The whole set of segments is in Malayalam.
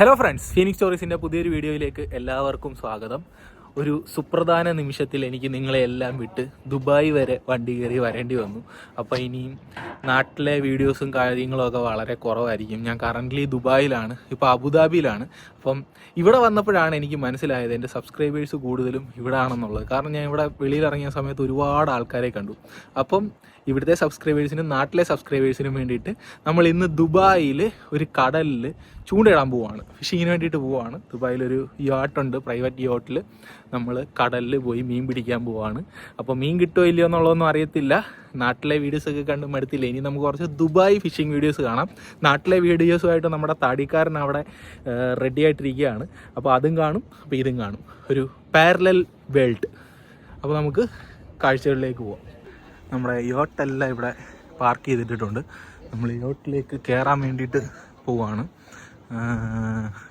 ഹലോ ഫ്രണ്ട്സ് ഫീനിക്സ് സ്റ്റോറീസിന്റെ പുതിയൊരു വീഡിയോയിലേക്ക് എല്ലാവർക്കും സ്വാഗതം. ഒരു സുപ്രധാന നിമിഷത്തിൽ എനിക്ക് നിങ്ങളെ എല്ലാം വിട്ട് ദുബായ് വരെ വണ്ടി കയറി വരേണ്ടി വന്നു. അപ്പോൾ ഇനിയും നാട്ടിലെ വീഡിയോസും കാര്യങ്ങളും ഒക്കെ വളരെ കുറവായിരിക്കും. ഞാൻ കറന്റ്ലി ദുബായിലാണ് ഇപ്പോൾ അബുദാബിയിലാണ്. അപ്പം ഇവിടെ വന്നപ്പോഴാണ് എനിക്ക് മനസ്സിലായത് എന്റെ സബ്സ്ക്രൈബേഴ്സ് കൂടുതലും ഇവിടെ ആണെന്നുള്ളത് കാരണം ഞാൻ ഇവിടെ വെളിയിലിറങ്ങിയ സമയത്ത് ഒരുപാട് ആൾക്കാരെ കണ്ടു. അപ്പം ഇവിടുത്തെ സബ്സ്ക്രൈബേഴ്സിനും നാട്ടിലെ സബ്സ്ക്രൈബേഴ്സിനും വേണ്ടിയിട്ട് നമ്മൾ ഇന്ന് ദുബായിൽ ഒരു കടലിൽ ചൂണ്ടയിടാൻ പോവുകയാണ് ഫിഷിങ്ങിന് വേണ്ടിയിട്ട് പോവുകയാണ് പോവാണ്. ദുബായിലൊരു യോട്ടുണ്ട് പ്രൈവറ്റ് യോട്ടിൽ നമ്മൾ കടലിൽ പോയി മീൻ പിടിക്കാൻ പോവാണ്. അപ്പോൾ മീൻ കിട്ടുമോ ഇല്ലയോ എന്നുള്ളതൊന്നും അറിയത്തില്ല. നാട്ടിലെ വീഡിയോസൊക്കെ കണ്ട് മടുത്തില്ല. ഇനി നമുക്ക് കുറച്ച് ദുബായ് ഫിഷിംഗ് വീഡിയോസ് കാണാം. നാട്ടിലെ വീഡിയോസുമായിട്ട് നമ്മുടെ താടിക്കാരൻ അവിടെ റെഡി ആയിട്ടിരിക്കുകയാണ്. അപ്പോൾ അതും കാണും അപ്പോൾ ഇതും കാണും. ഒരു പാരലൽ വേൾഡ് അപ്പോൾ നമുക്ക് കാഴ്ചകളിലേക്ക് പോവാം. നമ്മുടെ യോട്ടെല്ലാം ഇവിടെ പാർക്ക് ചെയ്തിട്ടിട്ടുണ്ട്. നമ്മൾ യോട്ടിലേക്ക് കയറാൻ വേണ്ടിയിട്ട് പോവാണ്.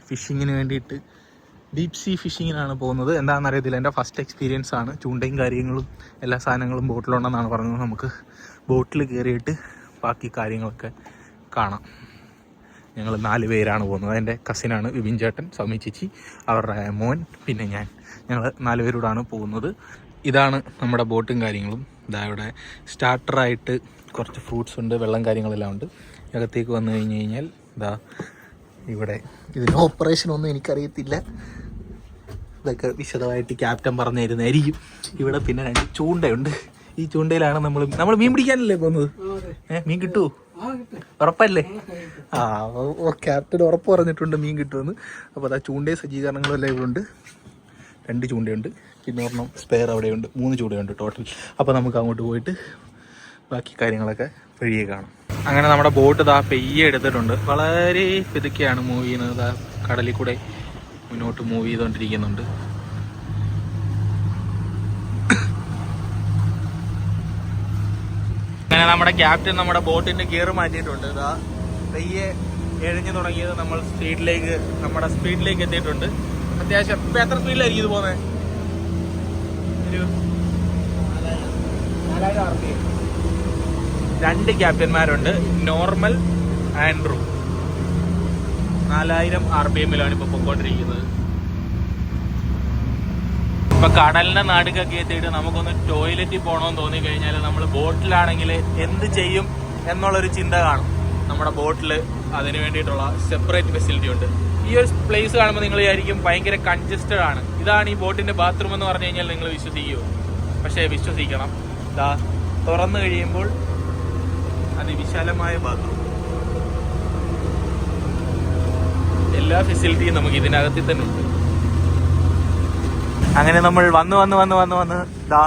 ഫിഷിങ്ങിന് വേണ്ടിയിട്ട് ഡീപ് സീ ഫിഷിങ്ങിനാണ് പോകുന്നത്. എന്താണെന്ന് അറിയത്തില്ല എന്റെ ഫസ്റ്റ് എക്സ്പീരിയൻസ് ആണ്. ചൂണ്ടയും കാര്യങ്ങളും എല്ലാ സാധനങ്ങളും ബോട്ടിലുണ്ടെന്നാണ് പറഞ്ഞത്. നമുക്ക് ബോട്ടിൽ കയറിയിട്ട് ബാക്കി കാര്യങ്ങളൊക്കെ കാണാം. ഞങ്ങൾ നാല് പേരാണ് പോകുന്നത്. എന്റെ കസിനാണ് വിപിൻ ചേട്ടൻ സൗമി ചേച്ചി അവരുടെ മോൻ പിന്നെ ഞാൻ. ഞങ്ങൾ നാല് പേരോടാണ് പോകുന്നത്. ഇതാണ് നമ്മുടെ ബോട്ടും കാര്യങ്ങളും. ഇതാ ഇവിടെ സ്റ്റാർട്ടറായിട്ട് കുറച്ച് ഫ്രൂട്ട്സ് ഉണ്ട് വെള്ളം കാര്യങ്ങളെല്ലാം ഉണ്ട്. അകത്തേക്ക് വന്നു കഴിഞ്ഞ് കഴിഞ്ഞാൽ ഇതാ ഇവിടെ ഇതിന്റെ ഓപ്പറേഷൻ ഒന്നും എനിക്കറിയത്തില്ല. ഇതൊക്കെ വിശദമായിട്ട് ക്യാപ്റ്റൻ പറഞ്ഞു തരുന്നതായിരിക്കും ഇവിടെ പിന്നെ രണ്ട് ചൂണ്ടയുണ്ട്. ഈ ചൂണ്ടയിലാണ് നമ്മൾ നമ്മൾ മീൻ പിടിക്കാനല്ലേ പോകുന്നത്? ഏഹ് മീൻ കിട്ടുമോ ഉറപ്പല്ലേ? ആ ക്യാപ്റ്റൻ ഉറപ്പ് പറഞ്ഞിട്ടുണ്ട് മീൻ കിട്ടുമെന്ന്. അപ്പോൾ അതാ ചൂണ്ടയും സജ്ജീകരണങ്ങളും എല്ലാം ഇവിടെ ഉണ്ട്. രണ്ട് ചൂണ്ടയുണ്ട്. പിന്നെ ഒരെണ്ണം സ്പെയർ അവിടെയുണ്ട്. മൂന്ന് ചൂണ്ടയുണ്ട് ടോട്ടൽ അപ്പോൾ നമുക്ക് അങ്ങോട്ട് പോയിട്ട് ബാക്കി കാര്യങ്ങളൊക്കെ വഴിയെ കാണാം. അങ്ങനെ നമ്മുടെ ബോട്ട് ഇതാ പെയ്യെ എടുത്തിട്ടുണ്ട്. വളരെ പിതുക്കെയാണ് മൂവ് ചെയ്യുന്നത്. ഇതാ കടലിൽ കൂടെ മുന്നോട്ട് മൂവ് ചെയ്തുകൊണ്ടിരിക്കുന്നുണ്ട് അങ്ങനെ നമ്മുടെ ക്യാപ്റ്റൻ നമ്മുടെ ബോട്ടിന്റെ ഗിയർ മാറ്റിയിട്ടുണ്ട്. ഇതാ പെയ്യെ എഴിഞ്ഞു തുടങ്ങിയത് നമ്മൾ സ്പീഡിലേക്ക് നമ്മുടെ സ്പീഡിലേക്ക് എത്തിയിട്ടുണ്ട്. അത്യാവശ്യം ഇപ്പൊ എത്ര സ്പീഡിലായിരിക്കും ഇത് പോകുന്നത്? ഒരു രണ്ട് ക്യാപ്റ്റന്മാരുണ്ട്. Normal Andrew. നാലായിരം ആർ പി എമ്മിലാണ് ഇപ്പൊ പൊക്കോണ്ടിരിക്കുന്നത്. ഇപ്പൊ കടലിന്റെ നാടുകൊക്കെ എത്തിയിട്ട് നമുക്കൊന്ന് ടോയ്ലറ്റിൽ പോകണമെന്ന് തോന്നി കഴിഞ്ഞാൽ നമ്മൾ ബോട്ടിലാണെങ്കിൽ എന്ത് ചെയ്യും എന്നുള്ളൊരു ചിന്ത കാണും. നമ്മുടെ ബോട്ടിൽ അതിന് വേണ്ടിയിട്ടുള്ള സെപ്പറേറ്റ് ഫെസിലിറ്റി ഉണ്ട്. ഈ ഒരു പ്ലേസ് കാണുമ്പോൾ നിങ്ങൾ വിചാരിക്കും ഭയങ്കര കൺജസ്റ്റഡ് ആണ്. ഇതാണ് ഈ ബോട്ടിന്റെ ബാത്റൂം എന്ന് പറഞ്ഞു കഴിഞ്ഞാൽ നിങ്ങൾ വിശ്വസിക്കുമോ പക്ഷേ വിശ്വസിക്കണം. ഇതാ തുറന്നു കഴിയുമ്പോൾ അതിവിശാലമായ ബാത്റൂം എല്ലാ ഫെസിലിറ്റിയും നമുക്ക് ഇതിനകത്തിൽ തന്നെ ഉണ്ട്. അങ്ങനെ നമ്മൾ വന്ന് വന്ന് വന്ന് വന്ന് വന്ന് ദാ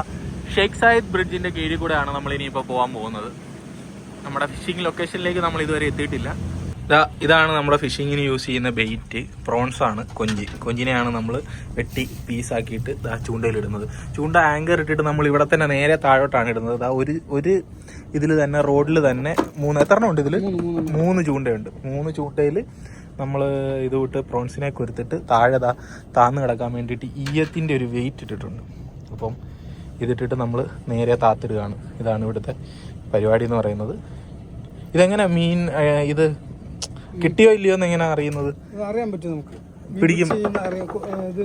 ഷെയ്ഖ് സായിദ് ബ്രിഡ്ജിന്റെ കീഴിൽ കൂടെയാണ് നമ്മൾ ഇനിയിപ്പോൾ പോകാൻ പോകുന്നത്. നമ്മുടെ ഫിഷിംഗ് ലൊക്കേഷനിലേക്ക് നമ്മൾ ഇതുവരെ എത്തിയിട്ടില്ല. ഇതാണ് നമ്മുടെ ഫിഷിങ്ങിന് യൂസ് ചെയ്യുന്ന ബെയ്റ്റ്. പ്രോൺസ് ആണ് കൊഞ്ചി. കൊഞ്ചിനെയാണ് നമ്മൾ വെട്ടി പീസാക്കിയിട്ട് ദാ ചൂണ്ടയിലിടുന്നത്. ചൂണ്ട ആങ്കർ ഇട്ടിട്ട് നമ്മൾ ഇവിടെ തന്നെ നേരെ താഴോട്ടാണ് ഇടുന്നത്. ദാ ഒരു ഒരു ഇതിൽ തന്നെ റോഡിൽ തന്നെ മൂന്ന് എത്ര ഉണ്ട് ഇതിൽ മൂന്ന് ചൂണ്ടയുണ്ട്. മൂന്ന് ചൂണ്ടയിൽ നമ്മൾ ഇത് വിട്ട് പ്രോൺസിനെ കൊരുത്തിട്ട് താഴെ താന്ന് കിടക്കാൻ വേണ്ടിയിട്ട് ഈയത്തിന്റെ ഒരു വെയിറ്റ് ഇട്ടിട്ടുണ്ട്. അപ്പം ഇതിട്ടിട്ട് നമ്മൾ നേരെ താത്തിടുകയാണ്. ഇതാണ് ഇവിടുത്തെ പരിപാടി എന്ന് പറയുന്നത്. ഇതെങ്ങനെ മീൻ ഇത് കിട്ടിയോ ഇല്ലയോ എന്ന് എങ്ങനെ അറിയുന്നത്? അറിയാൻ പറ്റും നമുക്ക്. പിടിക്കും.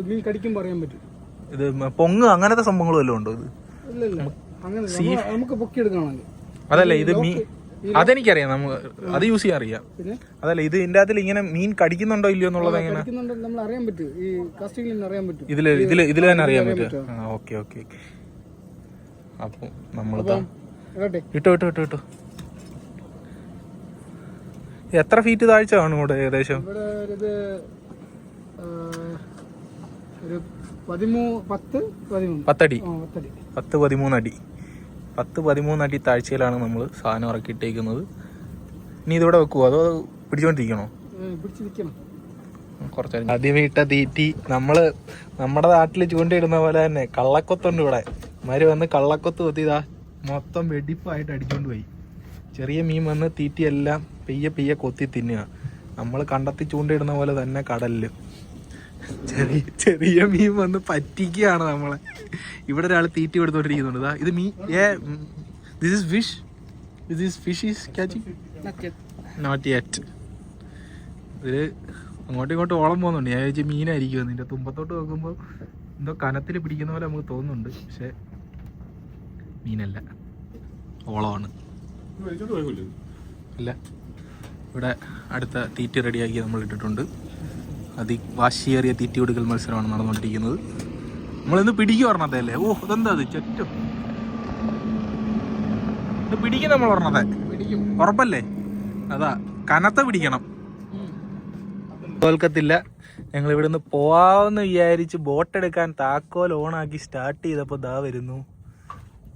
മീൻ കടിക്കുമ്പോൾ അറിയാൻ പറ്റും. ഇത് പൊങ്ങ് അങ്ങനത്തെ സംഭവങ്ങളും എല്ലാം ഉണ്ടോ ഇത്? നമുക്ക് പൊക്കിയെടുക്കണമെങ്കിൽ അതല്ല ഇത് മീൻ അതെനിക്കറിയാം നമുക്ക് അത് യൂസ് ചെയ്യാൻ അറിയാം. അതല്ല ഇത് ഇതിന്റെ അകത്തിൽ ഇങ്ങനെ മീൻ കടിക്കുന്നുണ്ടോ ഇല്ലയോ എന്നുള്ളത് എങ്ങനെ ഇതിൽ ഇതിൽ ഇതിൽ തന്നെ അറിയാൻ പറ്റും. ഓക്കെ ഓക്കെ അപ്പൊ ഇടട്ടെ. ഇട്ടോ ഇട്ടോ ഇട്ടോ ഇട്ടോ. എത്ര ഫീറ്റ് താഴ്ച കാണും ഇവിടെ ഏകദേശം? ഇവിടെ ഒരു ഇത് ആ, ഒരു പതിമൂ പത്ത് പതിമൂന്ന്. പത്തടി. ആ പത്തടി. പത്ത് പതിമൂന്നടി പത്ത് പതിമൂന്നടി താഴ്ചയിലാണ് നമ്മൾ സാധനം ഇറക്കിയിട്ടേക്കുന്നത് ഇനി ഇതിവിടെ വെക്കുവോ? അതോ പിടിച്ചോണ്ടിരിക്കണോ? ഏ, പിടിച്ച് നിൽക്കണം കുറച്ച് ആദ്യമേ ഇട്ട തീറ്റി നമ്മൾ നമ്മുടെ നാട്ടിൽ ചൂണ്ടയിടുന്ന പോലെ തന്നെ കള്ളക്കൊത്തുണ്ട് ഇവിടെ. മാര് വന്ന് കള്ളക്കൊത്ത് കൊത്തി ഇതാ മൊത്തം വെടിപ്പായിട്ട് അടിച്ചോണ്ട് പോയി. ചെറിയ മീൻ വന്ന് തീറ്റിയെല്ലാം പെയ്യെ പെയ്യെ കൊത്തി തിന്നുക. നമ്മൾ കണ്ടെത്തി ചൂണ്ടയിടുന്ന പോലെ തന്നെ കടലിൽ. ചെറിയ ചെറിയ മീൻ വന്ന് പറ്റിക്കുകയാണ് നമ്മളെ. ഇവിടെ ഒരാൾ തീറ്റി എടുത്തോണ്ടിരിക്കുന്നുണ്ട് ഇതാ ഇത് മീൻ ഏ this is fish this is fish is catching not yet ഇതിൽ അങ്ങോട്ടും ഇങ്ങോട്ടും ഓളം പോകുന്നുണ്ട്. ഞാൻ ചോദിച്ചാൽ മീനായിരിക്കും നിന്റെ തുമ്പത്തോട്ട് നോക്കുമ്പോൾ എന്തോ കനത്തിൽ പിടിക്കുന്ന പോലെ നമുക്ക് തോന്നുന്നുണ്ട്. പക്ഷെ മീനല്ല. ഓളമാണ്. ഇല്ല. ഇവിടെ അടുത്ത തീറ്റി റെഡിയാക്കി നമ്മൾ ഇട്ടിട്ടുണ്ട്. അതി വാശിയേറിയ തീറ്റി കൊടുക്കൽ മത്സരമാണ് നടന്നുകൊണ്ടിരിക്കുന്നത്. നമ്മളിന്ന് പിടിക്കുക പറഞ്ഞതല്ലേ ഓ അതെന്താ അത്? ചെറ്റോ? ഇത് പിടിക്കും നമ്മൾ ഓർണത്തെ പിടിക്കും. ഉറപ്പല്ലേ? അതാ കനത്ത പിടിക്കണം. തോൽക്കത്തില്ല. ഞങ്ങൾ ഇവിടുന്ന് പോവാമെന്ന് വിചാരിച്ച് ബോട്ട് എടുക്കാൻ താക്കോൽ ഓണാക്കി സ്റ്റാർട്ട് ചെയ്തപ്പോൾ ദാ വരുന്നു.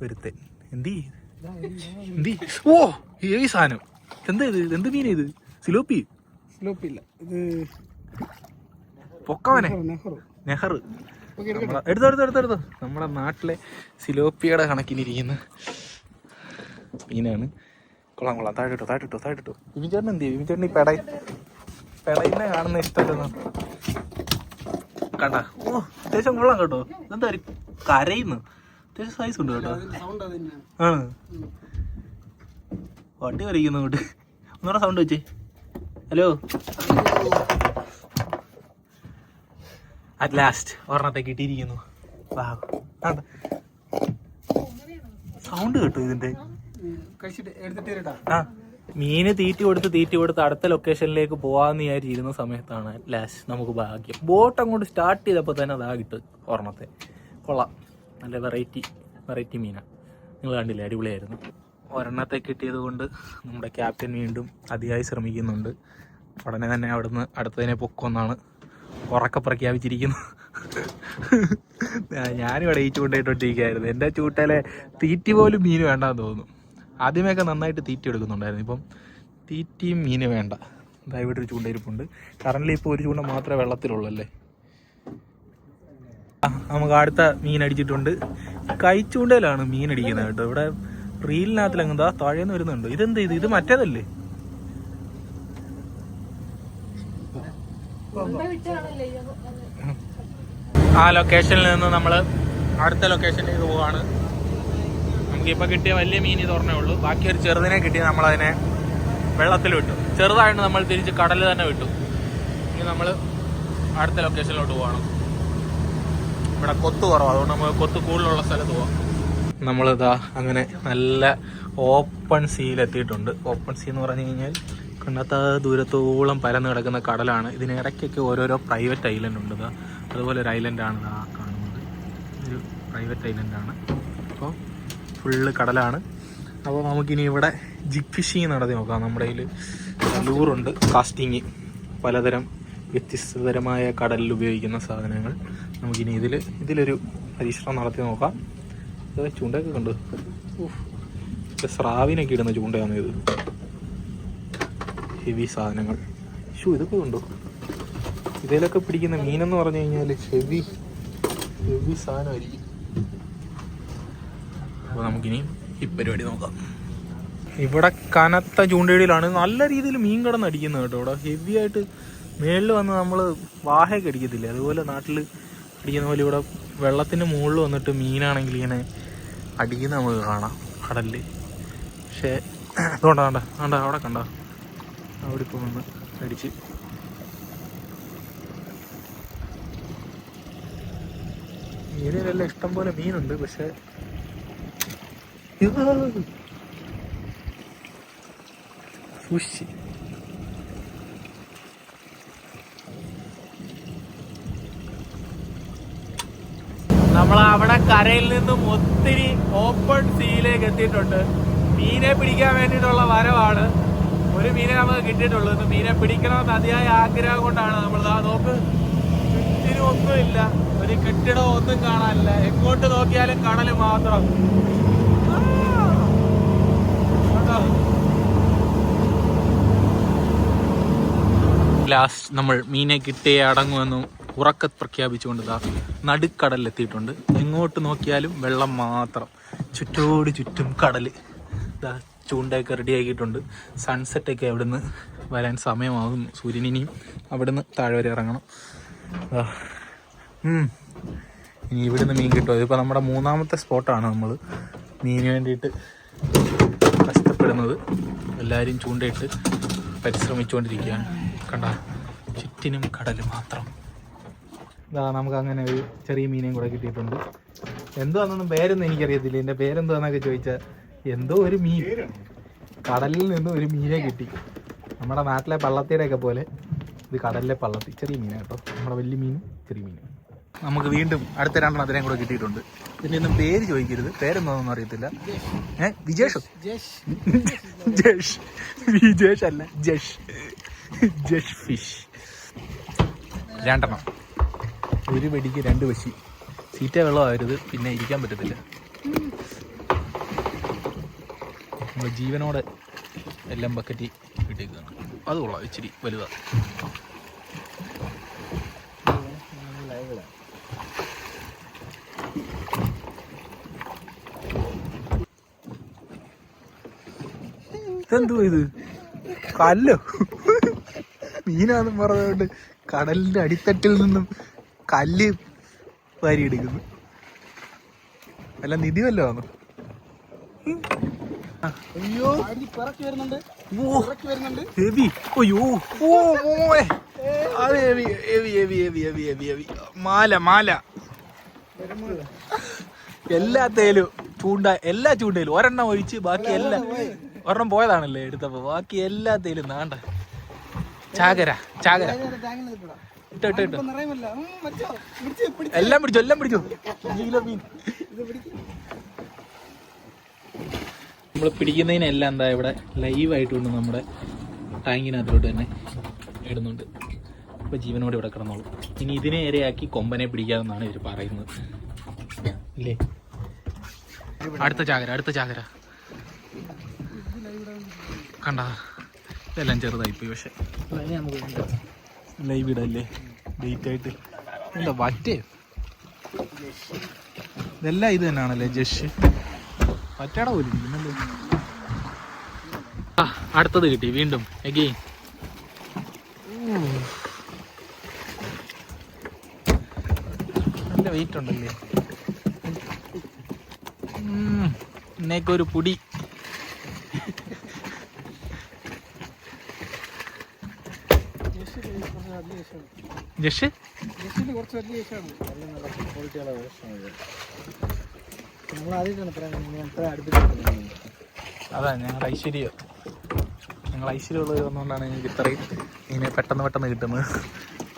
ഒരുത്തൻ എന്തി എന്തി ഓ ഈ സാധനം. എന്താ ഇത്? എന്ത് മീൻ ഇത്? സിലോപ്പി? സ്ലോപ്പില്ല. ഇത് പൊക്കവനെ. നെഹറു നെഹർ എടുത്തോ എടുത്തോ എടുത്തോ എടുത്തോ. നമ്മുടെ നാട്ടിലെ സിലോപ്പിയുടെ കണക്കിനിരിക്കുന്ന. മീനാണ്. കൊള്ളാം കൊള്ളാം. താഴെട്ടോ താഴെട്ടോ താഴെട്ടോ വിമിചേട്ടൻ എന്ത് ചെയ്യും? വിമിചേട്ടൻ ഈ പെട പെടയിനെ കാണുന്ന ഇഷ്ടമല്ലെന്ന്. കണ്ട. ഓ അത്യാവശ്യം കൊള്ളാം കേട്ടോ. എന്താ കരയുന്നു? അത്യാവശ്യം സൈസ് ഉണ്ട് കേട്ടോ. ആണ്. വണ്ടി വരയ്ക്കുന്നു അങ്ങോട്ട്. ഒന്നുകൂടെ സൗണ്ട് വെച്ചേ. ഹലോ അറ്റ് ലാസ്റ്റ് ഒരെണ്ണത്തെ കിട്ടിയിരിക്കുന്നു. സൗണ്ട് കേട്ടോ ഇതിന്റെ. ആ. മീന് തീറ്റി കൊടുത്ത് തീറ്റി കൊടുത്ത് അടുത്ത ലൊക്കേഷനിലേക്ക് പോവാന്ന് വിചാരിച്ചിരുന്ന സമയത്താണ് ലാസ്റ്റ് നമുക്ക് ഭാഗ്യം. ബോട്ട് അങ്ങോട്ട് സ്റ്റാർട്ട് ചെയ്തപ്പോൾ തന്നെ അതാ കിട്ടും ഒരെണ്ണത്തെ. കൊള്ളാം. നല്ല വെറൈറ്റി വെറൈറ്റി മീനാണ് നിങ്ങൾ കണ്ടില്ലേ? അടിപൊളിയായിരുന്നു. ഒരെണ്ണത്തെ കിട്ടിയത് കൊണ്ട് നമ്മുടെ ക്യാപ്റ്റൻ വീണ്ടും അതിയായി ശ്രമിക്കുന്നുണ്ട്. ഉടനെ തന്നെ അവിടുന്ന് അടുത്തതിനെ പൊക്കുമെന്നാണ് ഉറക്കെ പ്രഖ്യാപിച്ചിരിക്കുന്നത്. ഞാനും ഞാനിവിടെ ഈ ചൂണ്ടയിട്ടോണ്ടിരിക്കുകയായിരുന്നു എന്റെ ചൂട്ടയിലെ തീറ്റി പോലും മീൻ വേണ്ടാന്ന് തോന്നുന്നു. ആദ്യമൊക്കെ നന്നായിട്ട് തീറ്റി എടുക്കുന്നുണ്ടായിരുന്നു. ഇപ്പം തീറ്റിയും മീന് വേണ്ട. ദയവായിട്ടൊരു ചൂണ്ടയിരിപ്പുണ്ട്. കറന്റ് ഇപ്പോൾ ഒരു ചൂണ്ട മാത്രമേ വെള്ളത്തിലുള്ളൂ അല്ലേ? നമുക്ക് അടുത്ത മീൻ അടിച്ചിട്ടുണ്ട്. കൈച്ചൂണ്ടയിലാണ് മീൻ അടിക്കുന്നത് കേട്ടോ. ഇവിടെ റീലിനകത്തിൽ എന്താ താഴേന്ന് വരുന്നുണ്ട്. ഇതെന്ത് ഇത്? ഇത് മറ്റേതല്ലേ? ആ ലൊക്കേഷനിൽ നിന്ന് നമ്മൾ അടുത്ത ലൊക്കേഷനിലേക്ക് പോവാണ്. നമുക്കിപ്പോൾ കിട്ടിയ വലിയ മീൻ ഇത് ഓർമ്മേ ഉള്ളൂ. ബാക്കി ഒരു ചെറുതിനെ കിട്ടി നമ്മളതിനെ വെള്ളത്തിൽ വിട്ടു. ചെറുതായിട്ട് നമ്മൾ തിരിച്ച് കടലിൽ തന്നെ വിട്ടു. ഇനി നമ്മൾ അടുത്ത ലൊക്കേഷനിലോട്ട് പോകണം ഇവിടെ കൊത്തു കുറവാണ് അതുകൊണ്ട് നമുക്ക് കൊത്ത് കൂടുതലുള്ള സ്ഥലത്ത് പോവാം. നമ്മളിതാ അങ്ങനെ നല്ല ഓപ്പൺ സീയിലെത്തിയിട്ടുണ്ട് ഓപ്പൺ സീ എന്ന് പറഞ്ഞു കഴിഞ്ഞാൽ കണ്ടാത്ത ദൂരത്തോളം പരന്ന് കിടക്കുന്ന കടലാണ്. ഇതിനിടയ്ക്കൊക്കെ ഓരോരോ പ്രൈവറ്റ് ഐലൻഡ് ഉണ്ട് ഇതാ. അതുപോലെ ഒരു ഐലൻഡാണ് ഇതാ കാണുന്നത്. ഒരു പ്രൈവറ്റ് ഐലൻഡാണ് അപ്പോൾ ഫുള്ള് കടലാണ്. അപ്പോൾ നമുക്കിനി ഇവിടെ ജിഗ് ഫിഷിങ് നടത്തി നോക്കാം. നമ്മുടെ കയ്യിൽ ലൂറുണ്ട് കാസ്റ്റിങ് പലതരം വ്യത്യസ്തതരമായ കടലിൽ ഉപയോഗിക്കുന്ന സാധനങ്ങൾ. നമുക്കിനി ഇതിൽ ഇതിലൊരു പരീക്ഷണം നടത്തി നോക്കാം. ഇത് ചൂണ്ടയൊക്കെ കണ്ടു. സ്രാവിനൊക്കെ ഇടുന്ന ചൂണ്ടയാണ് ഇത്? ഹെവി സാധനങ്ങൾ. ഷൂ ഇതൊക്കെ ഉണ്ടോ ഇതിലൊക്കെ പിടിക്കുന്ന മീനെന്ന് പറഞ്ഞു കഴിഞ്ഞാൽ ഹെവി ഹെവി സാധനമായിരിക്കും. അപ്പോൾ നമുക്കിനി ഈ പരിപാടി നോക്കാം. ഇവിടെ കനത്ത ചൂണ്ടയിടിയിലാണ് നല്ല രീതിയിൽ മീൻ കിടന്ന് അടിക്കുന്നത് കേട്ടോ. ഇവിടെ ഹെവി ആയിട്ട് മേളിൽ വന്ന് നമ്മൾ വാഹയൊക്കെ അടിക്കത്തില്ലേ? അതുപോലെ നാട്ടിൽ അടിക്കുന്ന പോലെ ഇവിടെ വെള്ളത്തിന്റെ മുകളിൽ വന്നിട്ട് മീനാണെങ്കിൽ ഇങ്ങനെ അടിക്കുന്ന നമുക്ക് കാണാം കടലിൽ പക്ഷേ അതുകൊണ്ടാ കണ്ട കണ്ട അവിടെ കണ്ട. അവിടെ ഇപ്പോൾ വന്ന് അടിച്ച്. മീനിലെല്ലാം ഇഷ്ടം പോലെ മീനുണ്ട് പക്ഷേ സുഷി നമ്മൾ അവിടെ കരയിൽ നിന്നും ഒത്തിരി ഓപ്പൺ സീയിലേക്ക് എത്തിയിട്ടുണ്ട്. മീനെ പിടിക്കാൻ വേണ്ടിയിട്ടുള്ള വരവാണ്. ഒരു മീനെ നമുക്ക് കിട്ടിയിട്ടുള്ളൂ. മീനെ പിടിക്കണമെന്ന് അതിയായ ആഗ്രഹം കൊണ്ടാണ് നമ്മൾ ആ നോക്ക്. ചുറ്റിനും ഒന്നുമില്ല ഒരു കെട്ടിടം ഒന്നും കാണാനില്ല. എങ്ങോട്ട് നോക്കിയാലും കടൽ മാത്രം. ലാസ്റ്റ് നമ്മൾ മീനെ കിട്ടിയേ അടങ്ങുമെന്നും ഉറക്ക പ്രഖ്യാപിച്ചുകൊണ്ട് ഇതാ നടുക്കടലിലെത്തിയിട്ടുണ്ട് എങ്ങോട്ട് നോക്കിയാലും വെള്ളം മാത്രം. ചുറ്റോട് ചുറ്റും കടൽ ഇതാ ചൂണ്ടയൊക്കെ റെഡിയാക്കിയിട്ടുണ്ട് സൺസെറ്റൊക്കെ അവിടുന്ന് വരാൻ സമയമാകും സൂര്യനിനിയും അവിടുന്ന് താഴെ വരെ ഇറങ്ങണം ഇനി ഇവിടുന്ന് മീൻ കിട്ടും. അതിപ്പോൾ നമ്മുടെ മൂന്നാമത്തെ സ്പോട്ടാണ് നമ്മൾ മീന് വേണ്ടിയിട്ട് കഷ്ടപ്പെടുന്നത്. എല്ലാവരും ചൂണ്ടയിട്ട് പരിശ്രമിച്ചുകൊണ്ടിരിക്കുകയാണ്. കണ്ട? ചുറ്റിനും കടൽ മാത്രം. ഇതാ നമുക്ക് അങ്ങനെ ഒരു ചെറിയ മീനെയും കൂടെ കിട്ടിയിട്ടുണ്ട്. എന്തുവാന്നൊന്നും പേരൊന്നും എനിക്കറിയത്തില്ല. എന്റെ പേരെന്തുവാന്നൊക്കെ ചോദിച്ചാൽ എന്തോ ഒരു മീൻ. കടലിൽ നിന്ന് ഒരു മീനെ കിട്ടി. നമ്മുടെ നാട്ടിലെ പള്ളത്തിയുടെ ഒക്കെ പോലെ ഇത് കടലിലെ പള്ളത്തി. ചെറിയ മീനാണ് കേട്ടോ. നമ്മുടെ വലിയ മീനും ചെറിയ മീനും നമുക്ക് വീണ്ടും അടുത്ത രണ്ടെണ്ണം അതിനെയും കൂടെ കിട്ടിയിട്ടുണ്ട്. ഇതിന്റെ ഒന്നും പേര് ചോദിക്കരുത്. പേരെന്തോന്നൊന്നും അറിയത്തില്ല. ഏ വിജേഷ്? ജേഷ് ജഷ്. വിജേഷ് അല്ല ജഷ്. ജഷ് ഫിഷ്. രണ്ടെണ്ണം. ഒരു വെടിക്ക് രണ്ട് വശി. സീറ്റ വെള്ളമാകരുത് പിന്നെ ഇരിക്കാൻ പറ്റത്തില്ല. നമ്മൾ ജീവനോടെ എല്ലാം ബക്കറ്റി ഇട്ടേക്കാണ്. അത് കൊള്ളാം ഇച്ചിരി വലുതാ. ഇതെന്തുവാ ഇത്? കല്ലോ. മീനാന്ന് പറഞ്ഞതുകൊണ്ട് കടലിന്റെ അടിത്തട്ടിൽ നിന്നും കല്ല് വാരി എടുക്കുന്നു. അല്ല നിധി വല്ലോ വന്നു അയ്യോ. മാല മാല. എല്ലാ തേലും ചൂണ്ട എല്ലാ ചൂണ്ടയിലും. ഒരെണ്ണം ഒഴിച്ച് ബാക്കി എല്ലാം ഒരെണ്ണം പോയതാണല്ലേ എടുത്തപ്പോ. ബാക്കി എല്ലാ തേലും നാണ്ട. ചാകര ചാകര. ഇട്ടോ ഇട്ടോ ഇട്ടോ. എല്ലാം പിടിച്ചു എല്ലാം പിടിച്ചു കിലോ മീൻ. നമ്മൾ പിടിക്കുന്നതിനെല്ലാം എന്താ ഇവിടെ ലൈവായിട്ടുണ്ട് നമ്മുടെ ടാങ്കിനകത്തോട്ട് തന്നെ ഇടുന്നുണ്ട്. അപ്പോൾ ജീവനോട് ഇവിടെ കിടന്നോളൂ. ഇനി ഇതിനെ ഇരയാക്കി കൊമ്പനെ പിടിക്കാമെന്നാണ് ഇവർ പറയുന്നത്. ഇല്ലേ? അടുത്ത ചാകര അടുത്ത ചാകര. കണ്ട? ഇതെല്ലാം ചെറുതായിപ്പോയി പക്ഷെ. ലൈവ് ഇടല്ലേ? ഡേറ്റ് ആയിട്ട്. എന്താ വറ്റേ ഇതെല്ലാം ഇത് തന്നെയാണല്ലേ ജഷ് പറ്റാടെ പോലും ആ അടുത്തത് കിട്ടി വീണ്ടും എഗെയിൻ നല്ല വെയിറ്റ് ഉണ്ടല്ലേ? ഉം, എന്നേക്ക് ഒരു പൊടി ജേഷിൽ കുറച്ച് വലിയ ജേഷാണ് ജഷ് ജേഷിൽ കുറച്ച് വലിയ ജേഷാണ് നമ്മൾ ആദ്യമായിട്ടാണ് ഇത്ര ഇത്ര അതാ ഞങ്ങളുടെ ഐശ്വര്യം. ഞങ്ങൾ ഐശ്വര്യമുള്ളതുകൊണ്ടാണ് ഞങ്ങൾക്ക് ഇത്രയും ഇങ്ങനെ പെട്ടെന്ന് പെട്ടെന്ന് കിട്ടുന്നത്.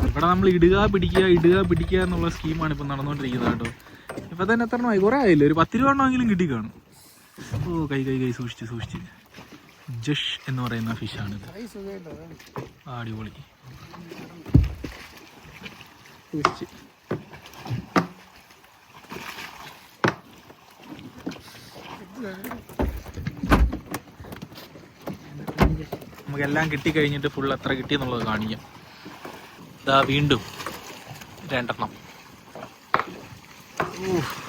ഇവിടെ നമ്മൾ ഇടുക പിടിക്കുക ഇടുക പിടിക്കുക എന്നുള്ള സ്കീമാണ് ഇപ്പം നടന്നുകൊണ്ടിരിക്കുന്നത് കേട്ടോ. ഇപ്പം തന്നെ എത്ര ആയി കുറേ ആയില്ലേ? ഒരു പത്ത് രൂപ ഉണ്ടെങ്കിലും കിട്ടി കാണും. ഓ കൈ കൈ കൈ സൂക്ഷിച്ച് സൂക്ഷിച്ച്. ജഷ് എന്ന് പറയുന്ന ഫിഷാണിത് അടിപൊളി. സൂക്ഷിച്ച് നമുക്കെല്ലാം കിട്ടിക്കഴിഞ്ഞിട്ട് ഫുൾ എത്ര കിട്ടി എന്നുള്ളത് കാണിക്കാം. ഇതാ വീണ്ടും രണ്ടെണ്ണം. ഊഫ്.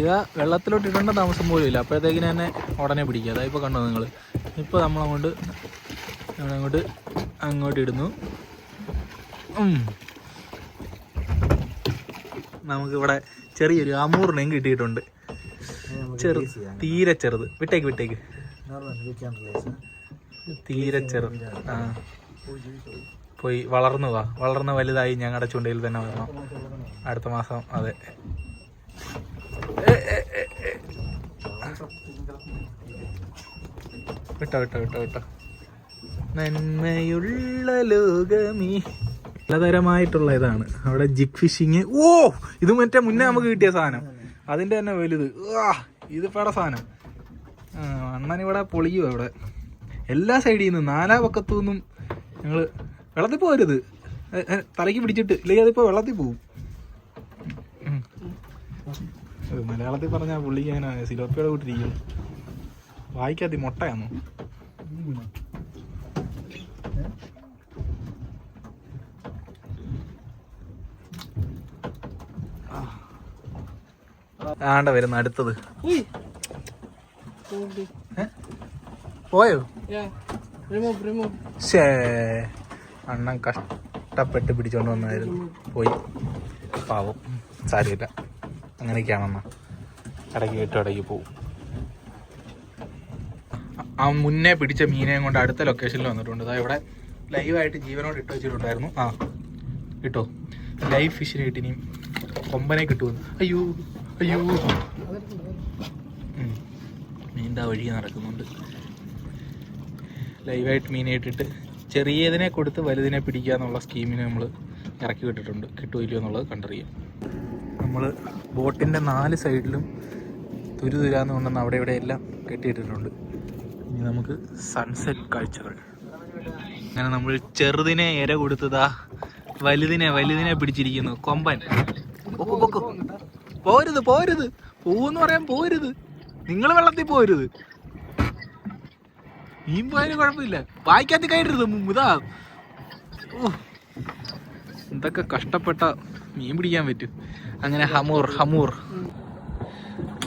ഇടുക വെള്ളത്തിലോട്ട് ഇടേണ്ട താമസം പോലും ഇല്ല. അപ്പോഴത്തേക്കിന് തന്നെ ഉടനെ പിടിക്കുക. അതായത് ഇപ്പോൾ കണ്ടോ നിങ്ങൾ ഇപ്പോൾ നമ്മളങ്ങോട്ട് നമ്മളങ്ങോട്ട് അങ്ങോട്ട് ഇടുന്നു. നമുക്കിവിടെ ചെറിയൊരു അമൂറിനെയും കിട്ടിയിട്ടുണ്ട്. ചെറു തീരെ ചെറുത്. വിട്ടേക്ക് വിട്ടേക്ക്. തീരെ ചെറുത്. ആ. പോയി വളർന്നു വാ. വളർന്ന് വലുതായി ഞങ്ങളുടെ ചുണ്ടയിൽ തന്നെ വരണം. അടുത്ത മാസം അതെ. നന്മയുള്ള ലോകമേ. പലതരമായിട്ടുള്ള ഇതാണ് അവിടെ ജിഗ് ഫിഷിങ്. ഓ ഇത് മറ്റേ മുന്നേ നമുക്ക് കിട്ടിയ സാധനം. അതിന്റെ തന്നെ വലുത്. ഇത് പേട സാധനം? അണ്ണൻ ഇവിടെ പൊളിയോ അവിടെ എല്ലാ സൈഡിൽ നിന്നും നാലാ പക്കത്തു നിന്നും ഞങ്ങൾ വെള്ളത്തിൽ പോകരുത്. തലയ്ക്ക് പിടിച്ചിട്ട്. ഇല്ലെങ്കിൽ അതിപ്പോ വെള്ളത്തിൽ പോവും ഉം. ഇത് മലയാളത്തിൽ പറഞ്ഞാൽ പുള്ളി അങ്ങനെ സിലോപ്പിയുടെ കൂട്ടിരിക്കും. വായിക്കാത്തി മുട്ടയാണോ ആണ്ട വരുന്ന അടുത്തത്? പോയോ? അണ്ണൻ കഷ്ടപ്പെട്ട് പിടിച്ചോണ്ട് വന്നായിരുന്നു. പോയി. പാവം. സാരമില്ല. അങ്ങനെയൊക്കെയാണെന്നാ. ഇടയ്ക്ക് കയറ്റും ഇടയ്ക്ക് പോവും. ആ മുന്നേ പിടിച്ച മീനെയും കൊണ്ട് അടുത്ത ലൊക്കേഷനിൽ വന്നിട്ടുണ്ട്. അതാ ഇവിടെ ലൈവായിട്ട് ജീവനോട് ഇട്ട് വെച്ചിട്ടുണ്ടായിരുന്നു. ആ കിട്ടോ ലൈവ് ഫിഷിനെ ഇട്ട് ഇനിയും കൊമ്പനെ കിട്ടുമെന്ന് അയ്യോ അയ്യോ. മീന്റെ വഴി നടക്കുന്നുണ്ട്. ലൈവായിട്ട് മീനെ ഇട്ടിട്ട് ചെറിയതിനെ കൊടുത്ത് വലുതിനെ പിടിക്കുക എന്നുള്ള സ്കീമിന് നമ്മൾ ഇറക്കി വിട്ടിട്ടുണ്ട്. കിട്ടുമോ എന്നുള്ളത് കണ്ടറിയാം. നമ്മൾ ബോട്ടിന്റെ നാല് സൈഡിലും തുരുതുരാന്ന് കൊണ്ടുവന്ന് അവിടെ ഇവിടെ എല്ലാം കെട്ടിയിട്ടിട്ടുണ്ട്. ഇനി നമുക്ക് സൺസെറ്റ് കാഴ്ചകൾ. അങ്ങനെ നമ്മൾ ചെറുതിനെ ഇര കൊടുത്തതാ. വലുതിനെ വലുതിനെ പിടിച്ചിരിക്കുന്നു. കൊമ്പൻ. പോരുത് പോരുത്. പോവെന്ന് പറയാൻ പോരുത്. നിങ്ങൾ വെള്ളത്തിൽ പോരുത്. മീൻ പോയാലും കുഴപ്പമില്ല. വായിക്കാത്ത കയറ്റരുത് ഇതാ ഓ. എന്തൊക്കെ കഷ്ടപ്പെട്ട മീൻ പിടിക്കാൻ പറ്റും. അങ്ങനെ ഹമൂർ ഹമൂർ.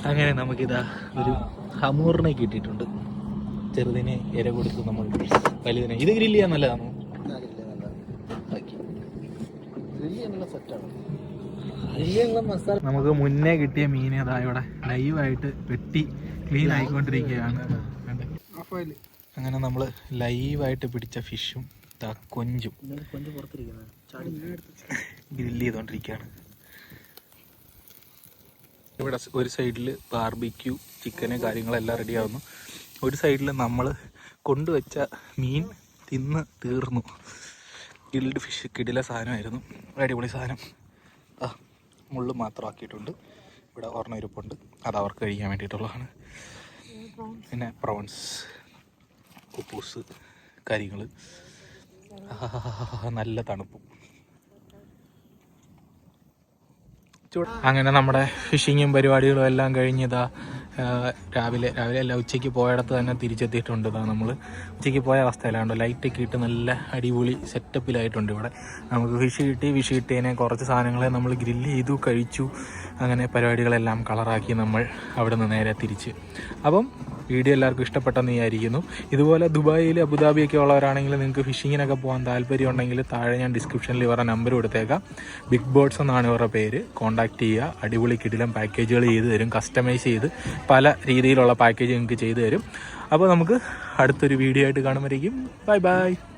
അങ്ങനെ നമുക്കിതാ ഒരു ഹമൂറിനെ കിട്ടിയിട്ടുണ്ട്. ചെറുതിനെ ഇര കൊടുത്ത് നമ്മൾ വലുതിനെ ഇത് ഗ്രില്ല് ചെയ്യാൻ നല്ലതാണോ? നമുക്ക് മുന്നേ കിട്ടിയ മീനെ അതാ ഇവിടെ ലൈവായിട്ട് വെട്ടി ക്ലീൻ ആയിക്കൊണ്ടിരിക്കുകയാണ്. അങ്ങനെ നമ്മൾ ലൈവായിട്ട് പിടിച്ച ഫിഷും കൊഞ്ചും. ഗ്രില്ല് ചെയ്തുകൊണ്ടിരിക്കുകയാണ് ഇവിടെ ഒരു സൈഡിൽ ബാർബിക്യൂ ചിക്കന് കാര്യങ്ങളെല്ലാം റെഡി ആവുന്നു. ഒരു സൈഡിൽ നമ്മൾ കൊണ്ടുവച്ച മീൻ തിന്ന് തീർന്നു. ഗിൽഡ് ഫിഷ് കിടില സാധനമായിരുന്നു. അടിപൊളി സാധനം. ആ മുള്ള് മാത്രം ആക്കിയിട്ടുണ്ട്. ഇവിടെ ഒരെണ്ണയിരുപ്പുണ്ട് അത് അവർക്ക് കഴിക്കാൻ വേണ്ടിയിട്ടുള്ളതാണ്. പിന്നെ പ്രോൺസ് കുപ്പൂസ് കാര്യങ്ങൾ നല്ല തണുപ്പും. അങ്ങനെ നമ്മുടെ ഫിഷിങ്ങും പരിപാടികളും എല്ലാം കഴിഞ്ഞതാ രാവിലെ രാവിലെ അല്ല ഉച്ചയ്ക്ക് പോയടത്ത് തന്നെ തിരിച്ചെത്തിയിട്ടുണ്ട് ഇതാ നമ്മൾ ഉച്ചയ്ക്ക് പോയ അവസ്ഥയിലാണ്ടോ? ലൈറ്റൊക്കെ ഇട്ട് നല്ല അടിപൊളി സെറ്റപ്പിലായിട്ടുണ്ട് ഇവിടെ. നമുക്ക് ഫിഷ് കിട്ടി ഫിഷ് കിട്ടിയതിനെ കുറച്ച് സാധനങ്ങളെ നമ്മൾ ഗ്രില്ല് ചെയ്തു കഴിച്ചു. അങ്ങനെ പരിപാടികളെല്ലാം കളറാക്കി നമ്മൾ അവിടെ നിന്ന് നേരെ തിരിച്ച്. അപ്പം വീഡിയോ എല്ലാവർക്കും ഇഷ്ടപ്പെട്ടെന്ന് വിചാരിക്കുന്നു. ഇതുപോലെ ദുബായിൽ അബുദാബിയൊക്കെ ഉള്ളവരാണെങ്കിൽ നിങ്ങൾക്ക് ഫിഷിങ്ങിനൊക്കെ പോകാൻ താല്പര്യം ഉണ്ടെങ്കിൽ താഴെ ഞാൻ ഡിസ്ക്രിപ്ഷനിൽ ഇവരുടെ നമ്പർ കൊടുത്തേക്കാം. ബിഗ് ബോട്ട്സ് എന്നാണ് ഇവരുടെ പേര്. കോൺടാക്ട് ചെയ്യുക. അടിപൊളി കിടിലം പാക്കേജുകൾ ചെയ്ത് തരും. കസ്റ്റമൈസ് ചെയ്ത് പല രീതിയിലുള്ള പാക്കേജ് നിങ്ങൾക്ക് ചെയ്തു തരും. അപ്പോൾ നമുക്ക് അടുത്തൊരു വീഡിയോ ആയിട്ട് കാണുമ്പോഴേക്കും ബൈ ബൈ.